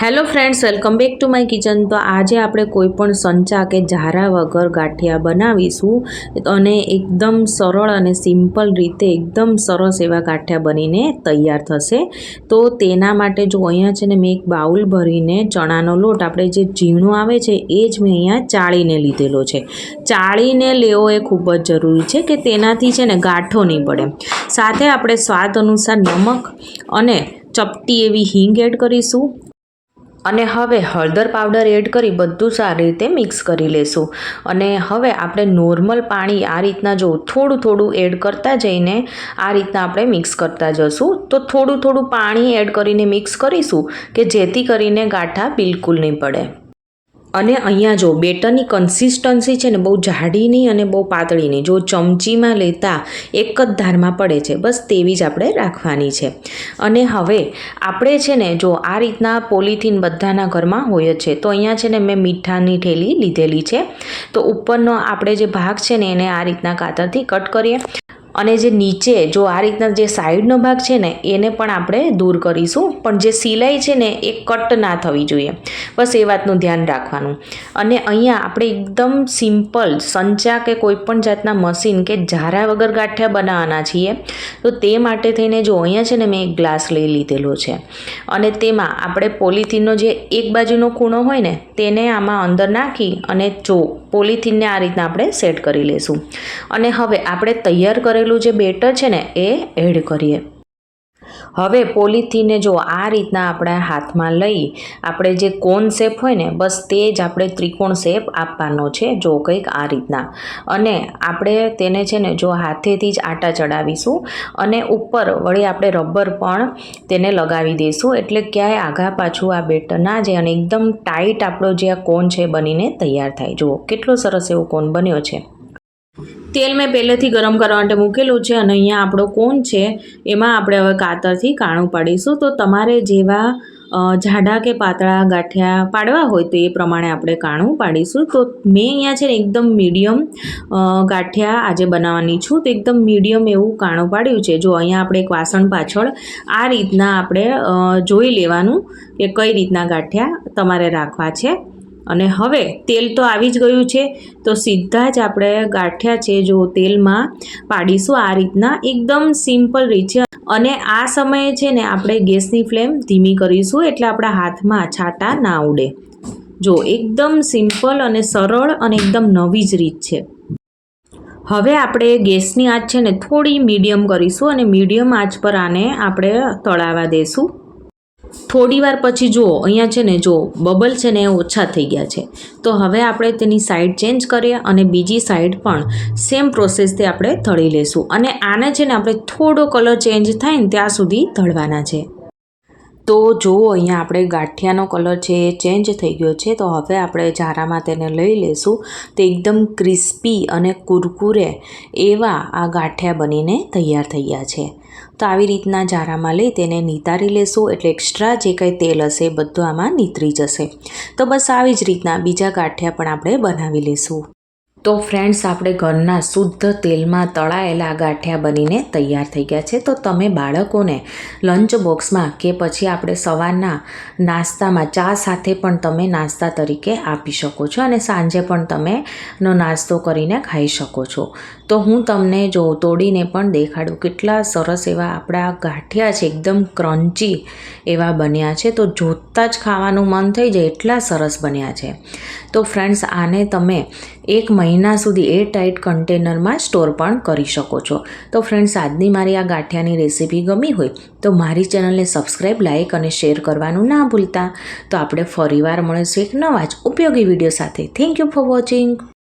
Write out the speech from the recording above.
Hello friends welcome back to my kitchen તો આજે આપણે કોઈ પણ સંચા કે ઝારા વગર ગાંઠિયા બનાવીશું. અને એકદમ સરળ અને સિમ્પલ રીતે એકદમ સરસ એવા ગાંઠિયા બનીને તૈયાર થશે. તો તેના માટે જો અહીંયા છે ને મેં એક બાઉલ ભરીને ચણાનો લોટ, આપણે જે ઝીણો આવે છે એ જ મેં અહીંયા ચાળીને લીધેલો છે. ચાળીને લેવો એ ખૂબ જ જરૂરી છે કે તેનાથી છે ને ગાંઠો નહીં પડે. સાથે આપણે સ્વાદ અનુસાર નમક અને ચપટી એવી હિંગ એડ કરીશું. અને હવે હળદર પાવડર એડ કરી બધું સારી રીતે મિક્સ કરી લેશું. અને હવે આપણે નોર્મલ પાણી આ રીતના જો થોડું થોડું એડ કરતા જઈને આ રીતના આપણે મિક્સ કરતા જશું. તો થોડું થોડું પાણી એડ કરીને મિક્સ કરીશું કે જેથી કરીને ગાંઠા બિલકુલ નહીં પડે. અને અહીંયા જો, બેટરની કન્સિસ્ટન્સી છે ને બહુ જાડી નહીં અને બહુ પાતળી નહીં જો ચમચીમાં લેતા એક જ ધારમાં પડે છે, બસ તેવી જ આપણે રાખવાની છે. અને હવે આપણે છે ને જો આ રીતના પોલિથીન બધાના ઘરમાં હોય જ છે, તો અહીંયા છે ને મેં મીઠાની ઠેલી લીધેલી છે. તો ઉપરનો આપણે જે ભાગ છે ને એને આ રીતના કાતરથી કટ કરીએ. અને જે નીચે, જો આ રીતના જે સાઈડનો ભાગ છે ને, એને પણ આપણે દૂર કરીશું. પણ જે સિલાઈ છે ને, એ કટ ના થવી જોઈએ. બસ એ વાતનું ધ્યાન રાખવાનું. અને અહીંયા આપણે એકદમ સિમ્પલ સંચા કે કોઈપણ જાતના મશીન કે ઝારા વગર ગાંઠિયા બનાવવાના છીએ, તો તે માટે થઈને જો અહીંયા છે ને, મેં એક ગ્લાસ લઈ લીધેલો છે. અને તેમાં આપણે પોલિથીનનો જે એક બાજુનો ખૂણો હોય ને, તેને આમાં અંદર નાખી અને જો પોલિથીનને આ રીતના આપણે સેટ કરી લઈશું અને હવે આપણે તૈયાર કરેલું જે બેટર છે ને, એ એડ કરીએ. હવે પોલીથીને જો આ રીતના આપણા હાથમાં લઈ, આપણે જે કોન શેપ હોય ને, બસ તે જ આપણે ત્રિકોણ શેપ આપવાનો છે, જો કંઈક આ રીતના. અને આપણે તેને છે ને, જો હાથેથી જ આટા ચડાવીશું, અને ઉપર વળી આપણે રબર પણ તેને લગાવી દઈશું, એટલે ક્યાંય આઘા પાછું આ બેટર ના જાય અને એકદમ ટાઈટ આપણો જે આ કોન છે બનીને તૈયાર થાય. જુઓ, કેટલો સરસ એવો કોન બન્યો છે. તેલ મેં પહેલેથી ગરમ કરવા માટે મૂકેલું છે અને અહીંયા આપણો કોન છે, એમાં આપણે હવે કાતરથી કાણું પાડીશું. તો તમારે જેવા જાડા કે પાતળા ગાંઠિયા પાડવા હોય તો એ પ્રમાણે આપણે કાણું પાડીશું. તો મેં અહીંયા છે ને એકદમ મીડિયમ ગાંઠિયા આજે બનાવવાની છું. તો એકદમ મીડિયમ એવું કાણું પાડ્યું છે. જો અહીંયા આપણે એક વાસણ પાછળ આ રીતના આપણે જોઈ લેવાનું કે કઈ રીતના ગાંઠિયા તમારે રાખવા છે. અને હવે તેલ તો આવી જ ગયું છે. તો સીધા જ આપણે ગાંઠિયા છે. જો તેલમાં પાડીશું આ રીતના એકદમ સિમ્પલ રીત. છે અને આ સમયે છે ને આપણે ગેસની ફ્લેમ ધીમી કરીશું એટલે આપણા હાથમાં છાંટા ના ઉડે. જો એકદમ સિમ્પલ અને સરળ અને એકદમ નવી જ રીત છે. હવે આપણે ગેસની આંચ છે ને થોડી મીડિયમ કરીશું અને મીડિયમ આંચ પર આને આપણે તળાવા દેશું. થોડી વાર પછી જુઓ, અહીંયા છે ને જો બબલ છે ને એ ઓછા થઈ ગયા છે. તો હવે આપણે તેની સાઈડ ચેન્જ કરીએ અને બીજી સાઈડ પણ સેમ પ્રોસેસથી આપણે તળી લેશું અને આને છે ને આપણે થોડો કલર ચેન્જ થાય ને ત્યાં સુધી તળવાના છે. તો જુઓ, અહીંયા આપણે ગાંઠિયાનો કલર છે એ ચેન્જ થઈ ગયો છે, તો હવે આપણે જારામાં તેને લઈ લેશું તો એકદમ ક્રિસ્પી અને કુરકુરે એવા આ ગાંઠિયા બનીને તૈયાર થઈ ગયા છે. તો આવી રીતના જારામાં લઈ તેને નિતારી લેશું, એટલે એક્સ્ટ્રા જે કંઈ તેલ હશે બધું આમાં નીતરી જશે. તો બસ આવી જ રીતના બીજા ગાંઠિયા પણ આપણે બનાવી લેશું તો ફ્રેન્ડ્સ આપણે ઘરના શુદ્ધ તેલમાં તળાયેલા ગાંઠિયા બનીને તૈયાર થઈ ગયા છે. તો તમે બાળકોને લંચ બોક્સમાં કે પછી આપણે સવારના નાસ્તામાં ચા સાથે પણ તમે નાસ્તા તરીકે આપી શકો છો અને સાંજે પણ તમે નો નાસ્તો કરીને ખાઈ શકો છો. તો હું તમને જો તોડીને પણ દેખાડું કેટલા સરસ એવા આપણા ગાંઠિયા છે, એકદમ ક્રન્ચી એવા બન્યા છે. તો જોતાં જ ખાવાનું મન થઈ જાય એટલા સરસ બન્યા છે. તો ફ્રેન્ડ્સ આને તમે એક મહિના સુધી એ ટાઈટ કન્ટેનરમાં સ્ટોર પણ કરી શકો છો. તો ફ્રેન્ડ્સ, આજની મારી આ ગાંઠિયાની રેસીપી ગમી હોય તો મારી ચેનલને સબસ્ક્રાઈબ લાઇક અને શેર કરવાનું ના ભૂલતા. તો આપણે ફરીવાર મળીશું એક નવા જ ઉપયોગી વીડિયો સાથે. Thank you for watching